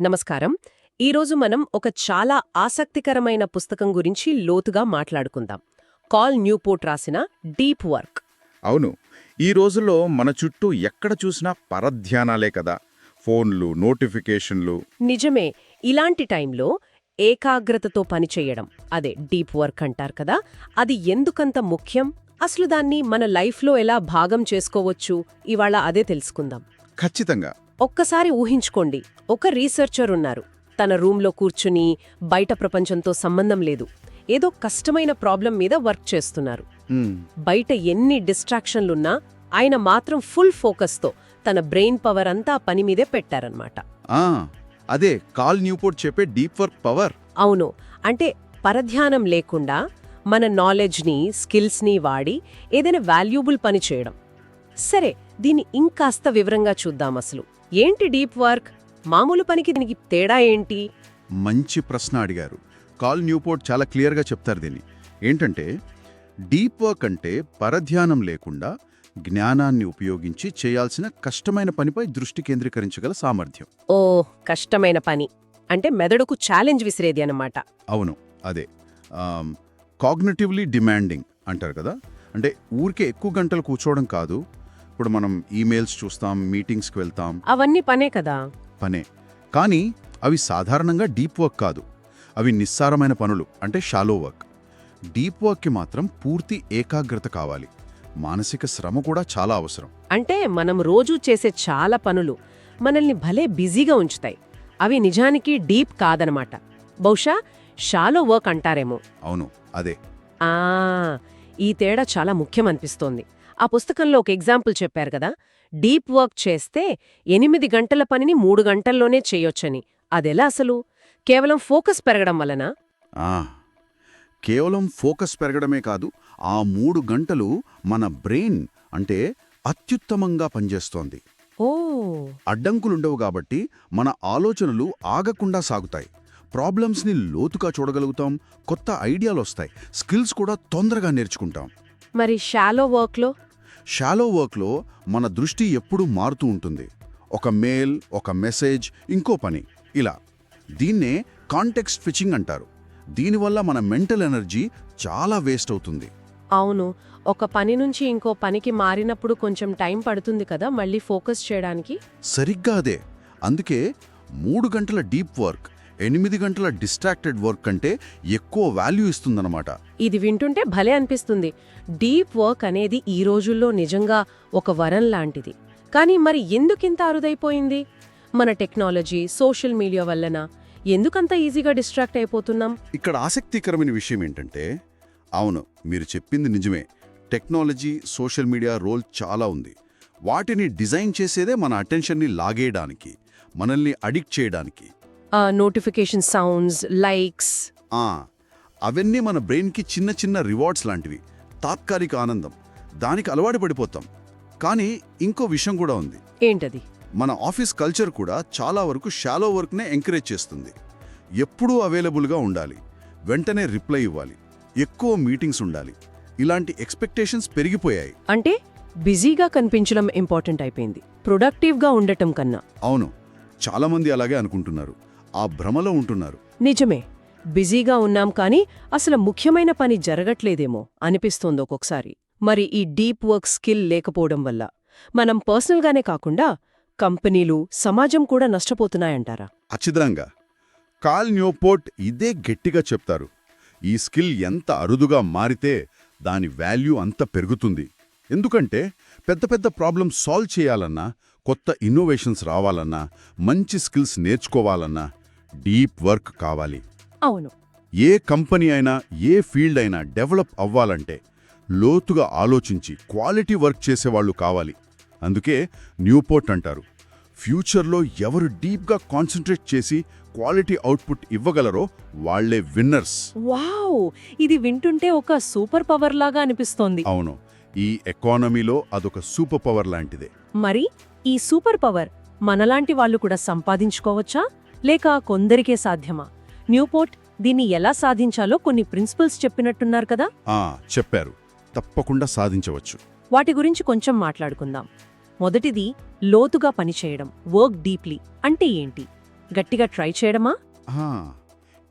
నమస్కారం. ఈరోజు మనం ఒక చాలా ఆసక్తికరమైన పుస్తకం గురించి లోతుగా మాట్లాడుకుందాం. కాల్ న్యూపోర్ట్ రాసిన డీప్ వర్క్. అవును. ఈ రోజుల్లో మన చుట్టూ ఎక్కడ చూసినా పరధ్యానాలే కదా. ఫోన్లు నోటిఫికేషన్లు. నిజమే. ఇలాంటి టైంలో ఏకాగ్రతతో పనిచేయడం అదే డీప్ వర్క్ అంటారు కదా. అది ఎందుకంత ముఖ్యం? అసలు దాన్ని మన లైఫ్లో ఎలా భాగం చేసుకోవచ్చు? ఇవాళ అదే తెలుసుకుందాం. ఖచ్చితంగా. ఒక్కసారి ఊహించుకోండి. ఒక రీసెర్చర్ ఉన్నారు. తన రూంలో కూర్చుని బయట ప్రపంచంతో సంబంధం లేదు. ఏదో కష్టమైన ప్రాబ్లం మీద వర్క్ చేస్తున్నారు. బయట ఎన్ని డిస్ట్రాక్షన్లున్నా ఆయన మాత్రం ఫుల్ ఫోకస్తో తన బ్రెయిన్ పవర్ అంతా పని మీదే పెట్టారన్నమాట. ఆ, అదే కాల్ న్యూపోర్ట్ చెప్పే డీప్ వర్క్ పవర్. అవును. అంటే పరధ్యానం లేకుండా మన నాలెడ్జ్ని స్కిల్స్ని వాడి ఏదైనా వాల్యూబుల్ పని చేయడం. సరే దీన్ని ఇంకాస్త వివరంగా చూద్దాం అసలు. ఏంటి డీప్ వర్క్? మామూలు పనికి దీనికి తేడా ఏంటి? మంచి ప్రశ్న అడిగారు. కాల్ న్యూపోర్ట్ చాలా క్లియర్గా చెప్తారు దీన్ని. ఏంటంటే డీప్ వర్క్ అంటే పరధ్యానం లేకుండా జ్ఞానాన్ని ఉపయోగించి చేయాల్సిన కష్టమైన పనిపై దృష్టి కేంద్రీకరించగల సామర్థ్యం. ఓ కష్టమైన పని. అంటే మెదడుకు ఛాలెంజ్ విసిరేది అన్నమాట. అవును అదే. కాగ్నిటివ్లీ డిమాండింగ్ అంటారు కదా. అంటే ఊరికే ఎక్కువ గంటలు కూర్చోవడం కాదు ఇప్పుడు మనం ఈమెయిల్స్ చూస్తాం మీటింగ్స్కి వెళ్తాం. అవన్నీ పనే కదా. పనే. కానీ అవి సాధారణంగా డీప్ వర్క్ కాదు. అవి నిస్సారమైన పనులు అంటే షాలో వర్క్. డీప్ వర్క్కి మాత్రం పూర్తి ఏకాగ్రత కావాలి. మానసిక శ్రమ కూడా చాలా అవసరం. అంటే మనం రోజూ చేసే చాలా పనులు మనల్ని భలే బిజీగా ఉంచుతాయి. అవి నిజానికి డీప్ కాదనమాట. బహుశా షాలో వర్క్ అంటారేమో. అవును అదే. ఆ ఈ తేడా చాలా ముఖ్యమనిపిస్తోంది. ఆ పుస్తకంలో ఒక ఎగ్జాంపుల్ చెప్పారు కదా. డీప్ వర్క్ చేస్తే ఎనిమిది గంటల పనిని మూడు గంటల్లోనే చేయొచ్చని. అదెలా అసలు? కేవలం ఫోకస్ పెరగడం వలన? కేవలం ఫోకస్ పెరగడమే కాదు ఆ మూడు గంటలు మన బ్రెయిన్ అంటే అత్యుత్తమంగా పనిచేస్తోంది. ఓ! అడ్డంకులుండవు కాబట్టి మన ఆలోచనలు ఆగకుండా సాగుతాయి. ప్రాబ్లమ్స్ని లోతుగా చూడగలుగుతాం కొత్త ఐడియాలు వస్తాయి స్కిల్స్ కూడా తొందరగా నేర్చుకుంటాం. మరి షాలో వర్క్లో షాలో వర్క్లో మన దృష్టి ఎప్పుడూ మారుతూ ఉంటుంది. ఒక మెయిల్ ఒక మెసేజ్ ఇంకో పని. ఇలా. దీన్నే కాంటెక్స్ట్ ఫిచింగ్ అంటారు. దీనివల్ల మన మెంటల్ ఎనర్జీ చాలా వేస్ట్ అవుతుంది. అవును. ఒక పని నుంచి ఇంకో పనికి మారినప్పుడు కొంచెం టైం పడుతుంది కదా మళ్ళీ ఫోకస్ చేయడానికి? సరిగ్గా అదే. అందుకే మూడు గంటల డీప్ వర్క్ ఎనిమిది గంటల డిస్ట్రాక్టెడ్ వర్క్ కంటే ఎక్కువ వాల్యూ ఇస్తుందన్నమాట. ఇది వింటుంటే భలే అనిపిస్తుంది. డీప్ వర్క్ అనేది ఈ రోజుల్లో నిజంగా ఒక వరం లాంటిది. కానీ మరి ఎందుకింత అరుదైపోయింది? మన టెక్నాలజీ సోషల్ మీడియా వల్లన? ఎందుకంత ఈజీగా డిస్ట్రాక్ట్ అయిపోతున్నాం? ఇక్కడ ఆసక్తికరమైన విషయం ఏంటంటే అవును మీరు చెప్పింది నిజమే. టెక్నాలజీ సోషల్ మీడియా రోల్ చాలా ఉంది. వాటిని డిజైన్ చేసేదే మన అటెన్షన్ని లాగేయడానికి మనల్ని అడిక్ట్ చేయడానికి. నోటిఫికేషన్ సౌండ్స్ లైక్స్ అవన్నీ మన బ్రెయిన్కి చిన్న చిన్న రివార్డ్స్ లాంటివి. తాత్కాలిక ఆనందం. దానికి అలవాటు పడిపోతాం. కానీ ఇంకో విషయం కూడా ఉంది. ఏంటది? మన ఆఫీస్ కల్చర్ కూడా చాలా వరకు షాలో వర్క్నే ఎంకరేజ్ చేస్తుంది. ఎప్పుడూ అవైలబుల్గా ఉండాలి. వెంటనే రిప్లై ఇవ్వాలి. ఎక్కువ మీటింగ్స్ ఉండాలి. ఇలాంటి ఎక్స్పెక్టేషన్స్ పెరిగిపోయాయి. అంటే బిజీగా కనిపించడం ఇంపార్టెంట్ అయిపోయింది. ప్రొడక్టివ్గా ఉండటం కన్నా. అవును. చాలామంది అలాగే అనుకుంటున్నారు. ఆ భ్రమలో ఉంటున్నారు. నిజమే. బిజీగా ఉన్నాం కానీ అసలు ముఖ్యమైన పని జరగట్లేదేమో అనిపిస్తోంది ఒక్కొక్కసారి. మరి ఈ డీప్ వర్క్ స్కిల్ లేకపోవడం వల్ల మనం పర్సనల్గానే కాకుండా కంపెనీలు సమాజం కూడా నష్టపోతున్నాయంటారా? అచిద్రంగా కాల్ న్యూపోర్ట్ ఇదే గట్టిగా చెప్తారు. ఈ స్కిల్ ఎంత అరుదుగా మారితే దాని వాల్యూ అంత పెరుగుతుంది. ఎందుకంటే పెద్ద పెద్ద ప్రాబ్లమ్స్ సాల్వ్ చేయాలన్నా కొత్త ఇన్నోవేషన్స్ రావాలన్నా మంచి స్కిల్స్ నేర్చుకోవాలన్నా డీప్ వర్క్ కావాలి. అవును. ఏ కంపెనీ అయినా ఏ ఫీల్డ్ అయినా డెవలప్ అవ్వాలంటే లోతుగా ఆలోచించి క్వాలిటీ వర్క్ చేసేవాళ్ళు కావాలి. అందుకే న్యూపోర్ట్ అంటారు. ఫ్యూచర్లో ఎవరు డీప్గా కాన్సన్ట్రేట్ చేసి క్వాలిటీ అవుట్పుట్ ఇవ్వగలరో వాళ్ళే విన్నర్స్ వావ్! ఇది వింటుంటే ఒక సూపర్ పవర్ లాగా అనిపిస్తోంది. అవును. ఈ ఎకానమీలో అదొక సూపర్ పవర్ లాంటిదే. మరి? ఈ సూపర్ పవర్ మనలాంటి వాళ్ళు కూడా సంపాదించుకోవచ్చా? లేక కొందరికే సాధ్యమా? న్యూపోర్ట్ దీన్ని ఎలా సాధించాలో కొన్ని ప్రిన్సిపల్స్ చెప్పినట్టున్నారు కదా? చెప్పారు. తప్పకుండా సాధించవచ్చు. వాటి గురించి కొంచెం మాట్లాడుకుందాం. మొదటిది లోతుగా పనిచేయడం వర్క్ డీప్లీ అంటే ఏంటి? గట్టిగా ట్రై చేయడమా?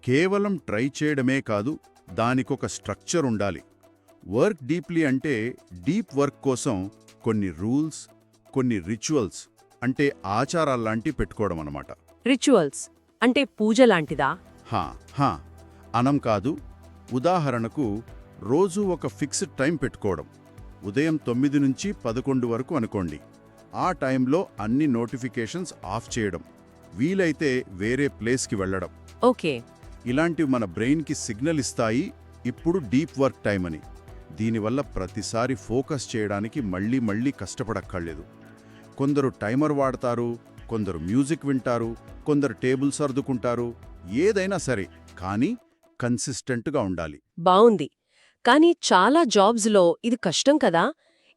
కేవలం ట్రై చేయడమే కాదు దానికొక స్ట్రక్చర్ ఉండాలి. వర్క్ డీప్లీ అంటే డీప్ వర్క్ కోసం కొన్ని రూల్స్ కొన్ని రిచువల్స్ అంటే ఆచారాల్లాంటి పెట్టుకోవడం అన్నమాట రిచువల్స్ అంటే పూజ లాంటిదా హా హా అనం కాదు. ఉదాహరణకు రోజు ఒక ఫిక్స్డ్ టైం పెట్టుకోవడం. ఉదయం తొమ్మిది నుంచి పదకొండు వరకు అనుకోండి. ఆ టైంలో అన్ని నోటిఫికేషన్స్ ఆఫ్ చేయడం. వీలైతే వేరే ప్లేస్కి వెళ్ళడం. ఓకే. ఇలాంటివి మన బ్రెయిన్కి సిగ్నల్ ఇస్తాయి. ఇప్పుడు డీప్ వర్క్ టైం అని దీనివల్ల ప్రతిసారి ఫోకస్ చేయడానికి మళ్ళీ మళ్ళీ కష్టపడక్కర్లేదు. కొందరు టైమర్ వాడతారు కొందరు మ్యూజిక్ వింటారు కొందరు టేబుల్ సర్దుకుంటారు ఏదైనా సరే కానీ కన్సిస్టెంట్గా ఉండాలి. బావుంది. కానీ చాలా జాబ్స్లో ఇది కష్టం కదా?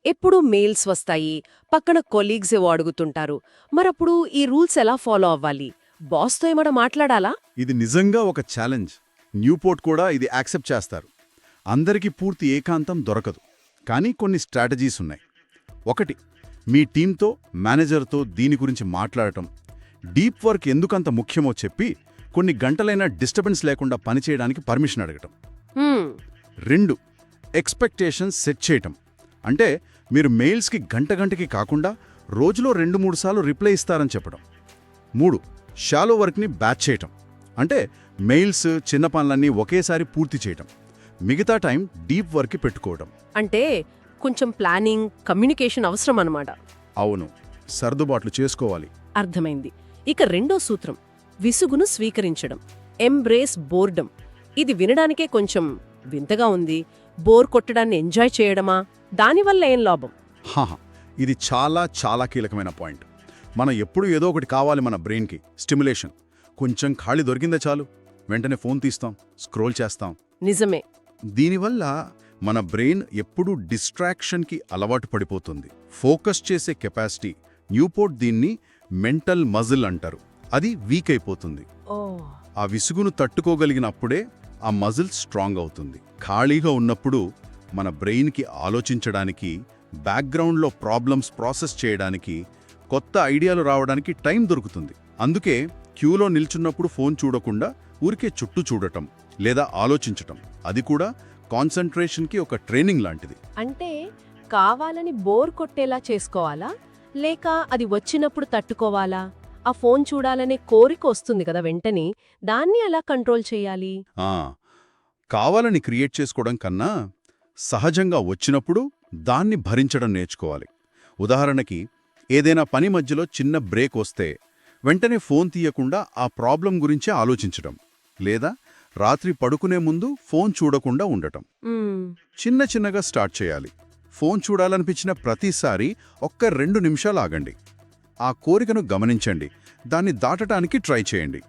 ఎప్పుడూ మెయిల్స్ వస్తాయి పక్కన కొలీగ్స్ ఏవో అడుగుతుంటారు మరప్పుడు ఈ రూల్స్ ఎలా ఫాలో అవ్వాలి? బాస్తో ఏమైనా మాట్లాడాలా? ఇది నిజంగా ఒక ఛాలెంజ్. న్యూపోర్ట్ కూడా ఇది యాక్సెప్ట్ చేస్తారు. అందరికీ పూర్తి ఏకాంతం దొరకదు. కానీ కొన్ని స్ట్రాటజీస్ ఉన్నాయి. ఒకటి మీ టీంతో మేనేజర్తో దీని గురించి మాట్లాడటం. డీప్ వర్క్ ఎందుకంత ముఖ్యమో చెప్పి కొన్ని గంటలైనా డిస్టర్బెన్స్ లేకుండా పనిచేయడానికి పర్మిషన్ అడగటం. రెండు ఎక్స్పెక్టేషన్స్ సెట్ చేయటం. అంటే మీరు మెయిల్స్కి గంట గంటకి కాకుండా రోజులో రెండు మూడు సార్లు రిప్లై ఇస్తారని చెప్పడం మూడు షాలో వర్క్ని బ్యాచ్ చేయటం. అంటే మెయిల్స్ చిన్న పనులన్నీ ఒకేసారి పూర్తి చేయటం. మిగతా టైం డీప్ వర్క్కి పెట్టుకోవడం అంటే కొంచెం ప్లానింగ్ కమ్యూనికేషన్ అవసరం అన్నమాట. అవును. సర్దుబాట్లు చేసుకోవాలి. అర్థమైంది. ఇక రెండో సూత్రం విసుగును స్వీకరించడం. ఎంబ్రేస్ బోర్డమ్ ఇది వినడానికే కొంచెం వింతగా ఉంది. బోర్ కొట్టడాన్ని ఎంజాయ్ చేయడమా? దానివల్ల ఏం లాభం? హాహా. ఇది చాలా చాలా కీలకమైన పాయింట్. మనం ఎప్పుడు ఏదో ఒకటి కావాలి మన బ్రెయిన్కి. స్టిమ్యులేషన్ కొంచెం ఖాళీ దొరికిందే చాలు. వెంటనే ఫోన్ తీస్తాం. స్క్రోల్ చేస్తాం. నిజమే. దీనివల్ల మన బ్రెయిన్ ఎప్పుడూ డిస్ట్రాక్షన్కి అలవాటు పడిపోతుంది. ఫోకస్ చేసే కెపాసిటీ న్యూపోర్ట్ దీన్ని మెంటల్ మజిల్ అంటారు. అది వీక్ అయిపోతుంది. ఆ విసుగును తట్టుకోగలిగినప్పుడే ఆ మజిల్ స్ట్రాంగ్ అవుతుంది. ఖాళీగా ఉన్నప్పుడు మన బ్రెయిన్కి ఆలోచించడానికి బ్యాక్గ్రౌండ్లో ప్రాబ్లమ్స్ ప్రాసెస్ చేయడానికి కొత్త ఐడియాలు రావడానికి టైం దొరుకుతుంది. అందుకే క్యూలో నిల్చున్నప్పుడు ఫోన్ చూడకుండా ఊరికే చుట్టూ చూడటం లేదా ఆలోచించటం. అది కూడా కాన్సంట్రేషన్కి ఒక ట్రైనింగ్ లాంటిది. అంటే కావాలని బోర్ కొట్టేలా చేసుకోవాలా? లేక అది వచ్చినప్పుడు తట్టుకోవాలా? ఆ ఫోన్ చూడాలనే కోరిక వస్తుంది కదా వెంటనే. దాన్ని ఎలా కంట్రోల్ చేయాలి? కావాలని క్రియేట్ చేసుకోవడం కన్నా సహజంగా వచ్చినప్పుడు దాన్ని భరించడం నేర్చుకోవాలి. ఉదాహరణకి ఏదైనా పని మధ్యలో చిన్న బ్రేక్ వస్తే వెంటనే ఫోన్ తీయకుండా ఆ ప్రాబ్లం గురించే ఆలోచించడం. లేదా రాత్రి పడుకునే ముందు ఫోన్ చూడకుండా ఉండటం. చిన్న చిన్నగా స్టార్ట్ చేయాలి. ఫోన్ చూడాలనిపించిన ప్రతిసారి ఒక్క రెండు నిమిషాలు ఆగండి. ఆ కోరికను గమనించండి. దాన్ని దాటటానికి ట్రై చేయండి.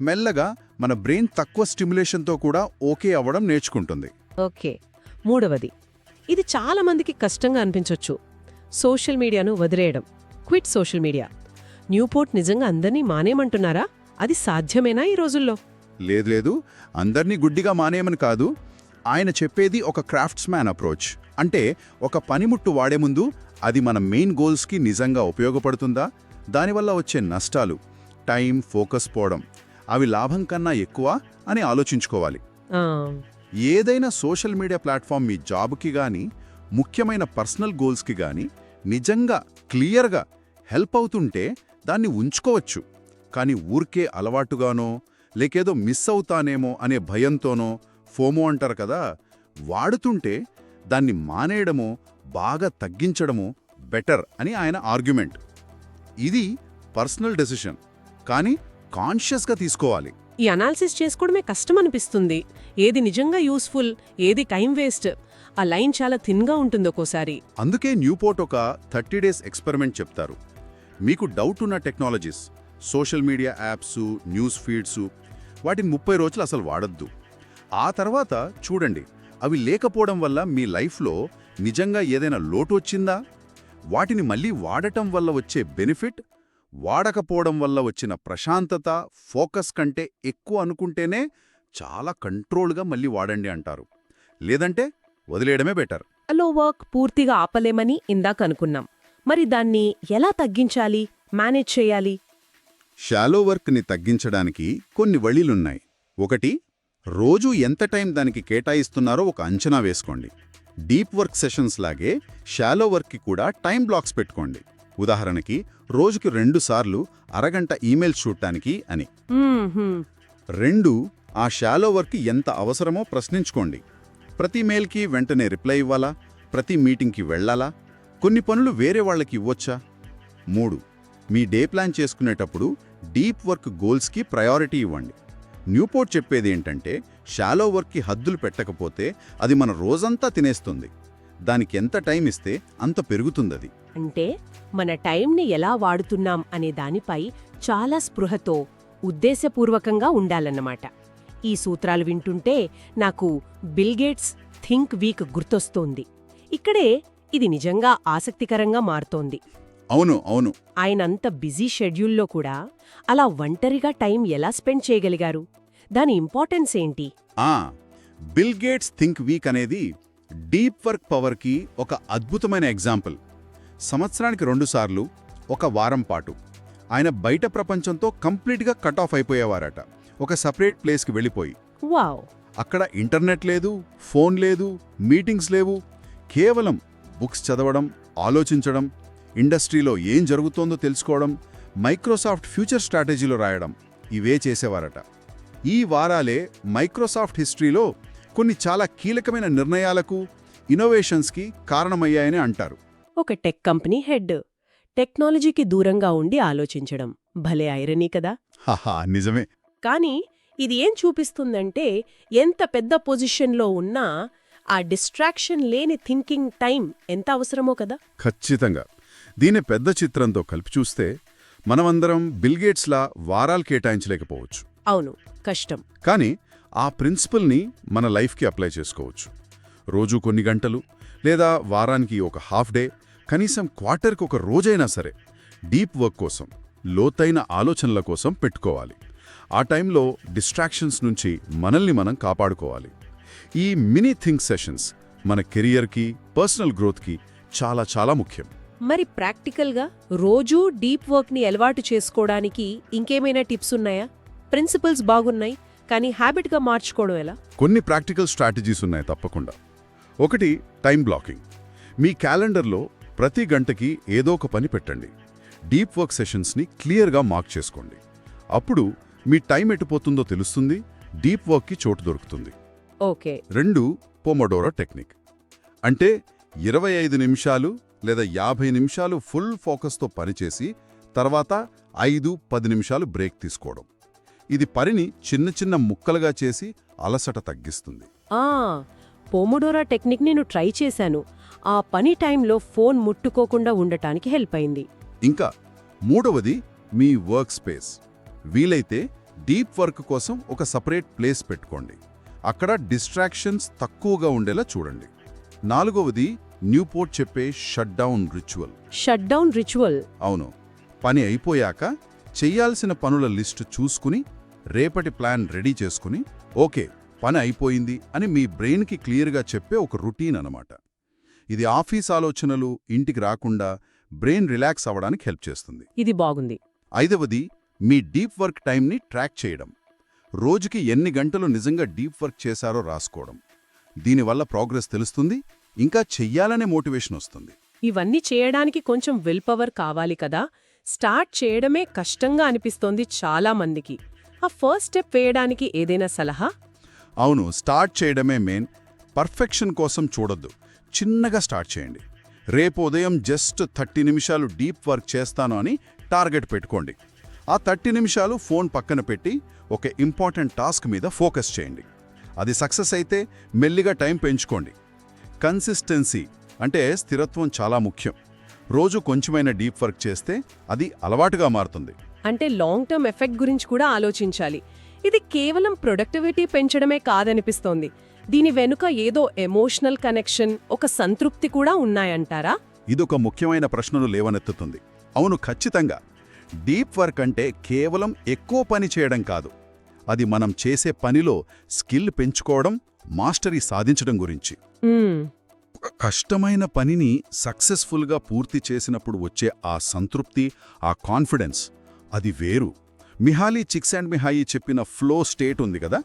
మెల్లగా మన బ్రెయిన్ తక్కువ స్టిమ్యులేషన్తో కూడా ఓకే అవ్వడం నేర్చుకుంటుంది. ఓకే. మూడవది. ఇది చాలా మందికి కష్టంగా అనిపించొచ్చు. సోషల్ మీడియాను వదిలేయడం. Quit social media. న్యూపోర్ట్ నిజంగా అందరినీ మానేమంటున్నారా? అది సాధ్యమేనా ఈ రోజుల్లో? లేదు లేదు. అందర్నీ గుడ్డిగా మానేయమని కాదు. ఆయన చెప్పేది ఒక క్రాఫ్ట్స్ మ్యాన్ అప్రోచ్. అంటే ఒక పనిముట్టు వాడే ముందు అది మన మెయిన్ గోల్స్కి నిజంగా ఉపయోగపడుతుందా? దానివల్ల వచ్చే నష్టాలు టైం ఫోకస్ పోవడం అవి లాభం కన్నా ఎక్కువ అని ఆలోచించుకోవాలి. ఏదైనా సోషల్ మీడియా ప్లాట్ఫామ్ మీ జాబ్కి గాని ముఖ్యమైన పర్సనల్ గోల్స్కి గాని నిజంగా క్లియర్గా హెల్ప్ అవుతుంటే దాన్ని ఉంచుకోవచ్చు. కానీ ఊరికే అలవాటుగానో లేకేదో మిస్ అవుతానేమో అనే భయంతోనో ఫోమో అంటారు కదా వాడుతుంటే దాన్ని మానేయడమో బాగా తగ్గించడమో బెటర్ అని ఆయన ఆర్గ్యుమెంట్. ఇది పర్సనల్ డెసిషన్ కానీ కాన్షియస్గా తీసుకోవాలి. ఈ అనాలిసిస్ చేసుకోవడమే కష్టం అనిపిస్తుంది ఏది నిజంగా యూస్ఫుల్ ఏది టైం వేస్ట్ ఆ లైన్ చాలా థిన్గా ఉంటుంది ఒక్కోసారి. అందుకే న్యూపోర్ట్ ఒక థర్టీ డేస్ ఎక్స్పెరిమెంట్ చెప్తారు. మీకు డౌట్ ఉన్న technologies social media apps news feeds వాటిని ముప్పై రోజులు అసలు వాడద్దు. ఆ తర్వాత చూడండి అవి లేకపోవడం వల్ల మీ లైఫ్లో నిజంగా ఏదైనా లోటు వచ్చిందా? వాటిని మళ్ళీ వాడటం వల్ల వచ్చే బెనిఫిట్ వాడకపోవడం వల్ల వచ్చిన ప్రశాంతత ఫోకస్ కంటే ఎక్కువ అనుకుంటేనే చాలా కంట్రోల్గా మళ్ళీ వాడండి అంటారు. లేదంటే వదిలేయడమే బెటర్. అలో వర్క్ పూర్తిగా ఆపలేమని ఇందాక అనుకున్నాం. మరి దాన్ని ఎలా తగ్గించాలి? మేనేజ్ చేయాలి? షాలో వర్క్ని తగ్గించడానికి కొన్ని వళీలున్నాయి. ఒకటి రోజు ఎంత టైం దానికి కేటాయిస్తున్నారో ఒక అంచనా వేసుకోండి. డీప్ వర్క్ సెషన్స్ లాగే షాలో వర్క్కి కూడా టైం బ్లాక్స్ పెట్టుకోండి. ఉదాహరణకి రోజుకి రెండుసార్లు అరగంట ఈమెయిల్ చూడటానికి అని. రెండు ఆ షాలో వర్క్ ఎంత అవసరమో ప్రశ్నించుకోండి. ప్రతి మెయిల్కి వెంటనే రిప్లై ఇవ్వాలా? ప్రతి మీటింగ్కి వెళ్ళాలా? కొన్ని పనులు వేరే వాళ్ళకి ఇవ్వొచ్చా? మూడు మీ డే ప్లాన్ చేసుకునేటప్పుడు డీప్ వర్క్ గోల్స్కి ప్రయారిటీ ఇవ్వండి. న్యూపోర్ట్ చెప్పేది ఏంటంటే షాలో వర్క్కి హద్దులు పెట్టకపోతే అది మన రోజంతా తినేస్తుంది. దానికి ఎంత టైం ఇస్తే అంత పెరుగుతుందది. అంటే మన టైంని ఎలా వాడుతున్నాం అనే దానిపై చాలా స్పృహతో ఉద్దేశపూర్వకంగా ఉండాలన్నమాట. ఈ సూత్రాలు వింటుంటే నాకు బిల్గేట్స్ థింక్ వీక్ గుర్తొస్తోంది. ఇక్కడే ఇది నిజంగా ఆసక్తికరంగా మారుతోంది. అవును అవును. ఆయనంత బిజీ షెడ్యూల్లో కూడా అలా ఒంటరిగా టైం ఎలా స్పెండ్ చేయగలిగారు? దాని ఇంపార్టెన్స్ ఏంటి? ఆ బిల్ గేట్స్ థింక్ వీక్ అనేది డీప్ వర్క్ పవర్కి ఒక అద్భుతమైన ఎగ్జాంపుల్. సంవత్సరానికి రెండుసార్లు ఒక వారం పాటు ఆయన బయట ప్రపంచంతో కంప్లీట్గా కట్ ఆఫ్ అయిపోయేవారట. ఒక సపరేట్ ప్లేస్కి వెళ్ళిపోయి. వావ్! అక్కడ ఇంటర్నెట్ లేదు ఫోన్ లేదు మీటింగ్స్ లేవు. కేవలం బుక్స్ చదవడం ఆలోచించడం ఇండస్ట్రీలో ఏం జరుగుతోందో తెలుసుకోవడం మైక్రోసాఫ్ట్ ఫ్యూచర్ స్ట్రాటజీలో రాయడం ఇవే చేసేవారట. ఈ వారాలే మైక్రోసాఫ్ట్ హిస్టరీలో కొన్ని చాలా కీలకమైన నిర్ణయాలకు ఇన్నోవేషన్స్కి కారణమయ్యాయని అంటారు. ఒక టెక్ కంపెనీ హెడ్ టెక్నాలజీకి దూరంగా ఉండి ఆలోచించడం భలే ఐరనీ కదా? హహా నిజమే. కానీ ఇది ఏం చూపిస్తుందంటే ఎంత పెద్ద పొజిషన్లో ఉన్నా ఆ డిస్ట్రాక్షన్ లేని థింకింగ్ టైం ఎంత అవసరమో కదా? ఖచ్చితంగా. దీని పెద్ద చిత్రంతో కలిపి చూస్తే మనమందరం బిల్గేట్స్లా వారాలు కేటాయించలేకపోవచ్చు. అవును కష్టం. కానీ ఆ ప్రిన్సిపల్ని మన లైఫ్కి అప్లై చేసుకోవచ్చు. రోజు కొన్ని గంటలు లేదా వారానికి ఒక హాఫ్ డే కనీసం క్వార్టర్కి ఒక రోజైనా సరే డీప్ వర్క్ కోసం లోతైన ఆలోచనల కోసం పెట్టుకోవాలి. ఆ టైంలో డిస్ట్రాక్షన్స్ నుంచి మనల్ని మనం కాపాడుకోవాలి. ఈ మినీ థింక్ సెషన్స్ మన కెరియర్కి పర్సనల్ గ్రోత్కి చాలా చాలా ముఖ్యం. మరి ప్రాక్టికల్గా రోజూ డీప్ వర్క్ని అలవాటు చేసుకోవడానికి ఇంకేమైనా టిప్స్ ఉన్నాయా? ప్రిన్సిపల్స్ బాగున్నాయి కానీ హ్యాబిట్గా మార్చుకోవడం ఎలా? కొన్ని ప్రాక్టికల్ స్ట్రాటజీస్ ఉన్నాయి తప్పకుండా. ఒకటి టైం బ్లాకింగ్. మీ క్యాలెండర్లో ప్రతి గంటకి ఏదో ఒక పని పెట్టండి. డీప్ వర్క్ సెషన్స్ని క్లియర్గా మార్క్ చేసుకోండి. అప్పుడు మీ టైం ఎటుపోతుందో తెలుస్తుంది డీప్ వర్క్కి చోటు దొరుకుతుంది. ఓకే. రెండు పోమోడోరో టెక్నిక్ అంటే ఇరవై ఐదు నిమిషాలు లేదా యాభై నిమిషాలు ఫుల్ ఫోకస్తో పనిచేసి తర్వాత ఐదు పది నిమిషాలు బ్రేక్ తీసుకోవడం. ఇది పనిని చిన్న చిన్న ముక్కలుగా చేసి అలసట తగ్గిస్తుంది. ఆ! పోమోడోరా టెక్నిక్ నేను ట్రై చేశాను. ఆ పని టైంలో ఫోన్ ముట్టుకోకుండా ఉండటానికి హెల్ప్ అయింది. ఇంకా మూడవది మీ వర్క్ స్పేస్. వీలైతే డీప్ వర్క్ కోసం ఒక సపరేట్ ప్లేస్ పెట్టుకోండి. అక్కడ డిస్ట్రాక్షన్స్ తక్కువగా ఉండేలా చూడండి. నాలుగవది న్యూపోర్ట్ చెప్పే shut down ritual shut down ritual అవును. పని అయిపోయాక చెయ్యాల్సిన పనుల లిస్టు చూసుకుని రేపటి ప్లాన్ రెడీ చేసుకుని ఓకే పని అయిపోయింది అని మీ బ్రెయిన్కి క్లియర్గా చెప్పే ఒక రొటీన్ అనమాట ఇది ఆఫీస్ ఆలోచనలు ఇంటికి రాకుండా బ్రెయిన్ రిలాక్స్ అవ్వడానికి హెల్ప్ చేస్తుంది. ఇది బాగుంది. ఐదవది మీ డీప్ వర్క్ టైంని ట్రాక్ చేయడం. రోజుకి ఎన్ని గంటలు నిజంగా డీప్ వర్క్ చేశారో రాసుకోవడం. దీనివల్ల ప్రోగ్రెస్ తెలుస్తుంది ఇంకా చెయ్యాలనే మోటివేషన్ వస్తుంది. ఇవన్నీ చేయడానికి కొంచెం విల్ పవర్ కావాలి కదా. స్టార్ట్ చేయడమే కష్టంగా అనిపిస్తోంది చాలా మందికి. ఆ ఫస్ట్ స్టెప్ వేయడానికి ఏదైనా సలహా? అవును స్టార్ట్ చేయడమే మెయిన్. పర్ఫెక్షన్ కోసం చూడొద్దు. చిన్నగా స్టార్ట్ చేయండి. రేపు ఉదయం జస్ట్ థర్టీ నిమిషాలు డీప్ వర్క్ చేస్తాను అని టార్గెట్ పెట్టుకోండి. ఆ థర్టీ నిమిషాలు ఫోన్ పక్కన పెట్టి ఒక ఇంపార్టెంట్ టాస్క్ మీద ఫోకస్ చేయండి. అది సక్సెస్ అయితే మెల్లిగా టైం పెంచుకోండి. కన్సిస్టెన్సీ అంటే స్థిరత్వం చాలా ముఖ్యం. రోజు కొంచెమైనా డీప్ వర్క్ చేస్తే అది అలవాటుగా మారుతుంది. అంటే లాంగ్ టర్మ్ ఎఫెక్ట్ గురించి కూడా ఆలోచించాలి. ఇది కేవలం ప్రొడక్టివిటీ పెంచడమే కాదనిపిస్తోంది. దీని వెనుక ఏదో ఎమోషనల్ కనెక్షన్ ఒక సంతృప్తి కూడా ఉన్నాయంటారా? ఇదొక ముఖ్యమైన ప్రశ్నను లేవనెత్తుతుంది. అవును ఖచ్చితంగా. డీప్ వర్క్ అంటే కేవలం ఎక్కువ పని చేయడం కాదు. అది మనం చేసే పనిలో స్కిల్ పెంచుకోవడం మాస్టరీ సాధించడం గురించి. కష్టమైన పనిని సక్సెస్ఫుల్గా పూర్తి చేసినప్పుడు వచ్చే ఆ సంతృప్తి ఆ కాన్ఫిడెన్స్ అది వేరు. మిహాలీ చిక్స్ అండ్ మిహాయి చెప్పిన ఫ్లో స్టేట్ ఉంది కదా?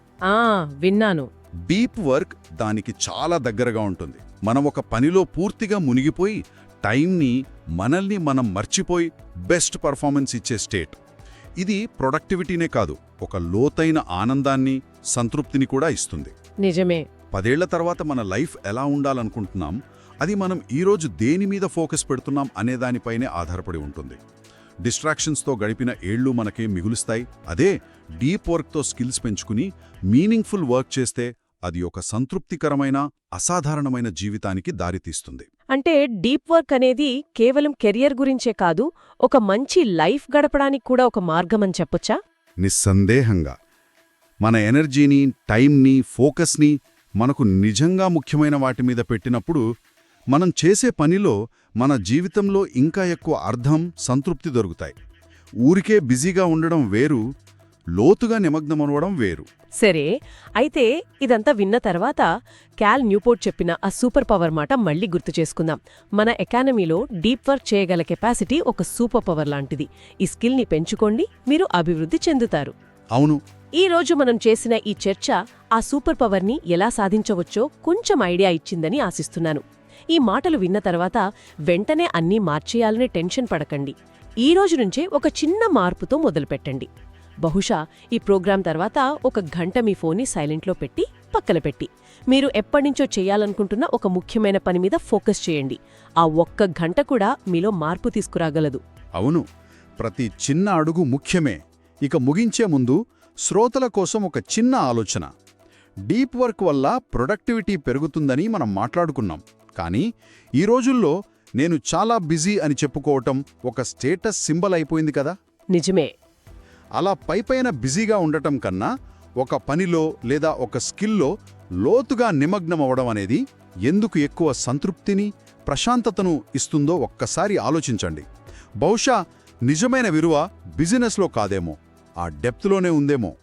విన్నాను. డీప్ వర్క్ దానికి చాలా దగ్గరగా ఉంటుంది. మనం ఒక పనిలో పూర్తిగా మునిగిపోయి టైంని మనల్ని మనం మర్చిపోయి బెస్ట్ పర్ఫార్మెన్స్ ఇచ్చే స్టేట్. ఇది ప్రొడక్టివిటీనే కాదు ఒక లోతైన ఆనందాన్ని సంతృప్తిని కూడా ఇస్తుంది. నిజమే. పదేళ్ళ తర్వాత మన లైఫ్ ఎలా ఉండాలనుకుంటున్నాం అది మనం ఈరోజు దేని మీద ఫోకస్ పెడుతున్నాం అనే దానిపైనే ఆధారపడి ఉంటుంది. డిస్ట్రాక్షన్స్తో గడిపిన ఏళ్ళు మనకే మిగులుస్తాయి. అదే డీప్ వర్క్తో స్కిల్స్ పెంచుకుని మీనింగ్ఫుల్ వర్క్ చేస్తే అది ఒక సంతృప్తికరమైన అసాధారణమైన జీవితానికి దారితీస్తుంది. అంటే డీప్ వర్క్ అనేది కేవలం కెరియర్ గురించే కాదు ఒక మంచి లైఫ్ గడపడానికి కూడా ఒక మార్గమని చెప్పొచ్చా? నిస్సందేహంగా. మన ఎనర్జీని టైంని ఫోకస్ని మనకు నిజంగా ముఖ్యమైన వాటి మీద పెట్టినప్పుడు మనం చేసే పనిలో మన జీవితంలో ఇంకా ఎక్కువ అర్థం సంతృప్తి దొరుకుతాయి. ఊరికే బిజీగా ఉండడం వేరు లోతుగా నిమగ్నమవడం వేరు. సరే అయితే ఇదంతా విన్న తర్వాత క్యాల్ న్యూపోర్ట్ చెప్పిన ఆ సూపర్ పవర్ మాట మళ్ళీ గుర్తు చేసుకుందాం. మన ఎకానమీలో డీప్ వర్క్ చేయగల కెపాసిటీ ఒక సూపర్ పవర్ లాంటిది. ఈ స్కిల్ని పెంచుకోండి మీరు అభివృద్ధి చెందుతారు. అవును. ఈ రోజు మనం చేసిన ఈ చర్చ ఆ సూపర్ పవర్ని ఎలా సాధించవచ్చో కొంచెం ఐడియా ఇచ్చిందని ఆశిస్తున్నాను. ఈ మాటలు విన్న తర్వాత వెంటనే అన్నీ మార్చేయాలనే టెన్షన్ పడకండి. ఈ రోజు నుంచే ఒక చిన్న మార్పుతో మొదలుపెట్టండి. బహుశా ఈ ప్రోగ్రాం తర్వాత ఒక గంట మీ ఫోన్ని సైలెంట్లో పెట్టి పక్కన పెట్టి. మీరు ఎప్పటినుంచో చేయాలనుకుంటున్న ఒక ముఖ్యమైన పని మీద ఫోకస్ చేయండి. ఆ ఒక్క గంట కూడా మీలో మార్పు తీసుకురాగలదు. అవును. ప్రతి చిన్న అడుగు ముఖ్యమే. ఇక ముగించే ముందు శ్రోతల కోసం ఒక చిన్న ఆలోచన. డీప్ వర్క్ వల్ల ప్రొడక్టివిటీ పెరుగుతుందని మనం మాట్లాడుకున్నాం. కానీ ఈ రోజుల్లో నేను చాలా బిజీ అని చెప్పుకోవటం ఒక స్టేటస్ సింబల్ అయిపోయింది కదా? నిజమే. అలా పైపైన బిజీగా ఉండటం కన్నా ఒక పనిలో లేదా ఒక స్కిల్లో లోతుగా నిమగ్నమవడం అనేది ఎందుకు ఎక్కువ సంతృప్తిని ప్రశాంతతను ఇస్తుందో ఒక్కసారి ఆలోచించండి. బహుశా నిజమైన విలువ బిజినెస్లో కాదేమో. ఆ డెప్త్లోనే ఉందేమో.